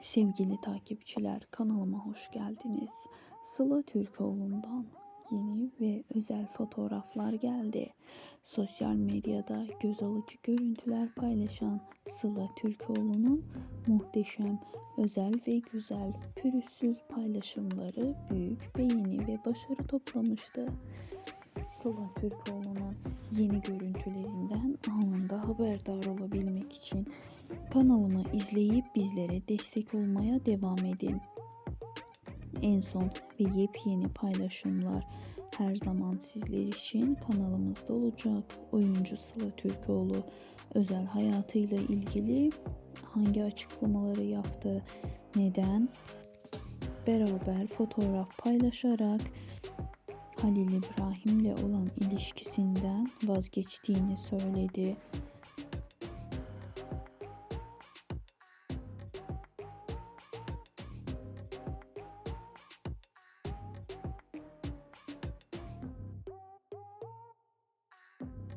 Sevgili takipçiler kanalıma hoş geldiniz. Sıla Türkoğlu'ndan yeni ve özel fotoğraflar geldi. Sosyal medyada göz alıcı görüntüler paylaşan Sıla Türkoğlu'nun muhteşem, özel ve güzel, pürüzsüz paylaşımları büyük beğeni ve başarı toplamıştı. Sıla Türkoğlu'nun yeni görüntülerinden anında haberdar olabilmek için kanalımı izleyip bizlere destek olmaya devam edin. En son ve yepyeni paylaşımlar her zaman sizler için kanalımızda olacak. Oyuncu Sıla Türkoğlu özel hayatıyla ilgili hangi açıklamaları yaptı, neden beraber fotoğraf paylaşarak Halil İbrahim'le olan ilişkisinden vazgeçtiğini söyledi.